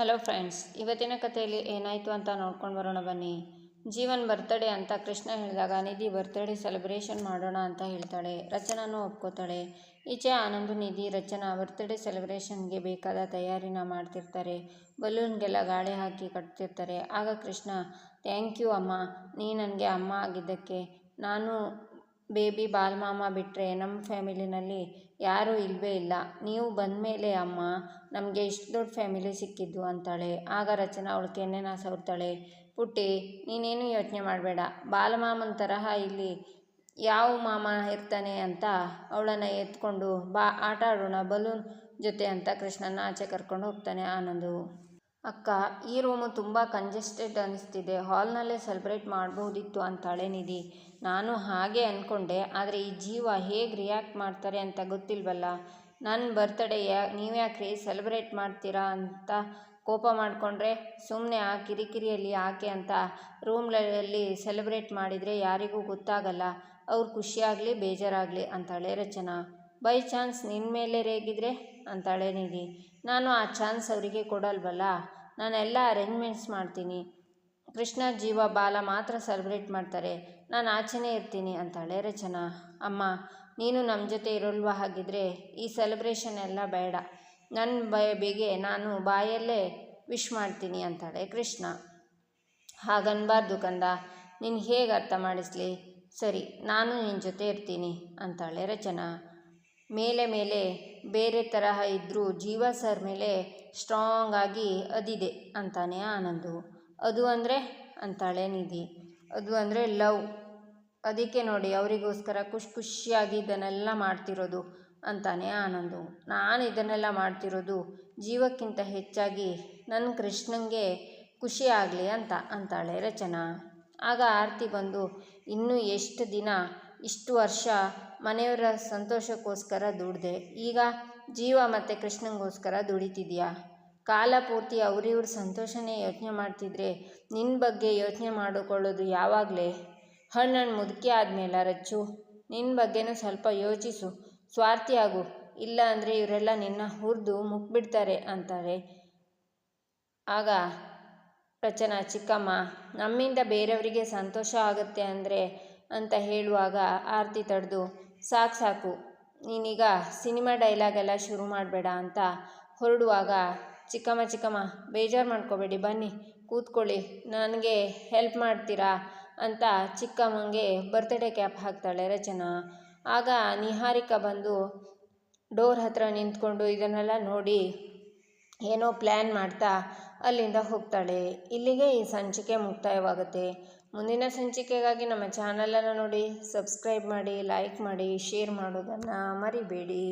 Hello friends ಇವತ್ತಿನ ಕಥೆಯಲ್ಲಿ ಏನಾಯಿತು ಅಂತ ನೋಡ್ಕೊಂಡು ಬರೋಣ ಬನ್ನಿ. ಜೀವನ್ ಬರ್ತಡೇ ಅಂತ ಕೃಷ್ಣ ಹೇಳಿದಾಗ ನಿಧಿ ಬರ್ತ್ಡೇ ಸೆಲೆಬ್ರೇಷನ್ ಮಾಡೋಣ ಅಂತ ಹೇಳ್ತಾಳೆ. ರಚನಾನೂ ಒಪ್ಕೋತಾಳೆ. ಈಚೆ ಆನಂದು, ನಿಧಿ, ರಚನಾ ಬರ್ತ್ಡೇ ಸೆಲೆಬ್ರೇಷನ್ಗೆ ಬೇಕಾದ ತಯಾರಿನ ಮಾಡ್ತಿರ್ತಾರೆ. ಬಲೂನ್ಗೆಲ್ಲ ಗಾಳಿ ಹಾಕಿ ಕಟ್ತಿರ್ತಾರೆ. ಆಗ ಕೃಷ್ಣ ಥ್ಯಾಂಕ್ ಯು ಅಮ್ಮ. ನೀ ನನಗೆ ಅಮ್ಮ ಆಗಿದ್ದಕ್ಕೆ. ನಾನು ಬೇಬಿ ಬಾಲ್ಮಾಮ ಬಿಟ್ಟರೆ ನಮ್ಮ ಫ್ಯಾಮಿಲಿನಲ್ಲಿ ಯಾರೂ ಇಲ್ಲವೇ ಇಲ್ಲ. ನೀವು ಬಂದ ಮೇಲೆ ಅಮ್ಮ, ನಮಗೆ ಇಷ್ಟು ದೊಡ್ಡ ಫ್ಯಾಮಿಲಿ ಸಿಕ್ಕಿದ್ದು ಅಂತಾಳೆ. ಆಗ ರಚನಾ ಅವಳು ಕೆನ್ನೆನ ಸವರ್ತಾಳೆ ಪುಟ್ಟಿ, ನೀನೇನು ಯೋಚನೆ ಮಾಡಬೇಡ. ಬಾಲಮಾಮನ ತರಹ ಇಲ್ಲಿ ಯಾವ ಮಾಮ ಇರ್ತಾನೆ ಅಂತ ಅವಳನ್ನು ಎತ್ಕೊಂಡು ಬಾ, ಆಟ ಆಡೋಣ, ಬಲೂನ್ ಜೊತೆ ಅಂತ ಕೃಷ್ಣನ ಆಚೆ ಕರ್ಕೊಂಡು ಹೋಗ್ತಾನೆ ಆನಂದು. ಅಕ್ಕ, ಈ ರೂಮು ತುಂಬ ಕಂಜೆಸ್ಟೆಡ್ ಅನಿಸ್ತಿದೆ. ಹಾಲ್ನಲ್ಲೇ ಸೆಲೆಬ್ರೇಟ್ ಮಾಡ್ಬೋದಿತ್ತು ಅಂತಾಳೆ ನಿಧಿ ನಾನು ಹಾಗೆ ಅಂದ್ಕೊಂಡೆ ಆದರೆ ಈ ಜೀವ ಹೇಗೆ ರಿಯಾಕ್ಟ್ ಮಾಡ್ತಾರೆ ಅಂತ ಗೊತ್ತಿಲ್ವಲ್ಲ. ನನ್ನ ಬರ್ತ್ಡೇ ಯಾ ನೀವ್ಯಾಕ್ರಿ ಸೆಲೆಬ್ರೇಟ್ ಮಾಡ್ತೀರಾ ಅಂತ ಕೋಪ ಮಾಡಿಕೊಂಡ್ರೆ ಸುಮ್ಮನೆ ಆ ಕಿರಿಕಿರಿಯಲ್ಲಿ ಯಾಕೆ ಅಂತ ರೂಮ್ಲಲ್ಲಿ ಸೆಲೆಬ್ರೇಟ್ ಮಾಡಿದರೆ ಯಾರಿಗೂ ಗೊತ್ತಾಗಲ್ಲ. ಅವ್ರು ಖುಷಿಯಾಗಲಿ, ಬೇಜಾರಾಗಲಿ ಅಂತಾಳೆ ರಚನಾ. ಬೈ ಚಾನ್ಸ್ ನಿನ್ನ ಮೇಲೆ ರೇಗಿದ್ರೆ ಅಂತಾಳೆ ನಿಧಿ ನಾನು ಆ ಚಾನ್ಸ್ ಅವರಿಗೆ ಕೊಡಲ್ವಲ್ಲ. ನಾನೆಲ್ಲ ಅರೇಂಜ್ಮೆಂಟ್ಸ್ ಮಾಡ್ತೀನಿ. ಕೃಷ್ಣ ಜೀವ ಬಾಲ ಮಾತ್ರ ಸೆಲೆಬ್ರೇಟ್ ಮಾಡ್ತಾರೆ. ನಾನು ಆಚೆನೇ ಇರ್ತೀನಿ ಅಂತಾಳೆ ರಚನಾ. ಅಮ್ಮ, ನೀನು ನಮ್ಮ ಜೊತೆ ಇರೋಲ್ವ ಹಾಗಿದ್ರೆ ಈ ಸೆಲೆಬ್ರೇಷನ್ ಎಲ್ಲ ಬೇಡ. ನನ್ನ ಬೇಗೆ ನಾನು ಬಾಯಲ್ಲೇ ವಿಶ್ ಮಾಡ್ತೀನಿ ಅಂತಾಳೆ ಕೃಷ್ಣ. ಹಾಗನ್ಬಾರ್ದು ಕಂದ. ನೀನು ಹೇಗೆ ಅರ್ಥ ಮಾಡಿಸ್ಲಿ? ಸರಿ, ನಾನು ನಿನ್ನ ಜೊತೆ ಇರ್ತೀನಿ ಅಂತಾಳೆ ರಚನಾ. ಮೇಲೆ ಮೇಲೆ ಬೇರೆ ತರಹ ಇದ್ದರೂ ಜೀವ ಸರ್ ಮೇಲೆ ಸ್ಟ್ರಾಂಗ್ ಆಗಿ ಅದಿದೆ ಅಂತಾನೆ ಆನಂದು. ಅದು ಅಂದರೆ ಅಂತಾಳೆ ನಿಧಿ. ಅದು ಅಂದರೆ ಲವ್. ಅದಕ್ಕೆ ನೋಡಿ ಅವರಿಗೋಸ್ಕರ ಖುಷಿ ಖುಷಿಯಾಗಿ ಇದನ್ನೆಲ್ಲ ಮಾಡ್ತಿರೋದು ಅಂತಾನೆ ಆನಂದು. ನಾನು ಇದನ್ನೆಲ್ಲ ಮಾಡ್ತಿರೋದು ಜೀವಕ್ಕಿಂತ ಹೆಚ್ಚಾಗಿ ನನ್ನ ಕೃಷ್ಣಂಗೆ ಖುಷಿ ಆಗಲಿ ಅಂತ ಅಂತಾಳೆ ರಚನಾ. ಆಗ ಆರತಿ ಬಂದು, ಇನ್ನೂ ಎಷ್ಟು ದಿನ? ಇಷ್ಟು ವರ್ಷ? ಮನೆಯವರ ಸಂತೋಷಕ್ಕೋಸ್ಕರ ದುಡ್ದೆ? ಈಗ ಜೀವ ಮತ್ತು ಕೃಷ್ಣಂಗೋಸ್ಕರ ದುಡಿತಿದ್ಯಾ? ಕಾಲ ಪೂರ್ತಿ ಅವರಿವ್ರ ಸಂತೋಷನೇ ಯೋಚನೆ ಮಾಡ್ತಿದ್ರೆ ನಿನ್ನ ಬಗ್ಗೆ ಯೋಚನೆ ಮಾಡಿಕೊಳ್ಳೋದು ಯಾವಾಗಲೇ? ಹಣ್ಣು ಮುದುಕಿ ಆದಮೇಲೆ ರಚ್ಚು ನಿನ್ನ ಬಗ್ಗೆನೂ ಸ್ವಲ್ಪ ಯೋಚಿಸು. ಸ್ವಾರ್ಥಿ ಆಗು. ಇಲ್ಲ ಅಂದರೆ ಇವರೆಲ್ಲ ನಿನ್ನ ಹುರಿದು ಮುಕ್ಬಿಡ್ತಾರೆ ಅಂತಾರೆ. ಆಗ ರಚನಾ ಚಿಕ್ಕಮ್ಮ, ನಮ್ಮಿಂದ ಬೇರೆಯವರಿಗೆ ಸಂತೋಷ ಆಗುತ್ತೆ ಅಂದರೆ ಅಂತ ಹೇಳುವಾಗ ಆರತಿ ತಡೆದು, ಸಾಕು ಸಾಕು, ನೀನೀಗ ಸಿನಿಮಾ ಡೈಲಾಗೆಲ್ಲ ಶುರು ಮಾಡಬೇಡ ಅಂತ ಹೊರಡುವಾಗ, ಚಿಕ್ಕಮ್ಮ ಚಿಕ್ಕಮ್ಮ, ಬೇಜಾರು ಮಾಡ್ಕೋಬೇಡಿ, ಬನ್ನಿ, ಕೂತ್ಕೊಳ್ಳಿ, ನನಗೆ ಹೆಲ್ಪ್ ಮಾಡ್ತೀರಾ ಅಂತ ಚಿಕ್ಕಮ್ಮಂಗೆ ಬರ್ತ್ಡೇ ಕ್ಯಾಪ್ ಹಾಕ್ತಾಳೆ ರಚನಾ. ಆಗ ನಿಹಾರಿಕಾ ಬಂದು ಡೋರ್ ಹತ್ರ ನಿಂತ್ಕೊಂಡು ಇದನ್ನೆಲ್ಲ ನೋಡಿ ಏನೋ ಪ್ಲ್ಯಾನ್ ಮಾಡ್ತಾ ಅಲ್ಲಿಂದ ಹೋಗ್ತಾಳೆ. ಇಲ್ಲಿಗೆ ಈ ಸಂಚಿಕೆ ಮುಕ್ತಾಯವಾಗುತ್ತೆ. ಮುಂದಿನ ಸಂಚಿಕೆಗಾಗಿ ನಮ್ಮ ಚಾನಲನ್ನು ನೋಡಿ, ಸಬ್ಸ್ಕ್ರೈಬ್ ಮಾಡಿ, ಲೈಕ್ ಮಾಡಿ, ಶೇರ್ ಮಾಡೋದನ್ನು ಮರಿಬೇಡಿ.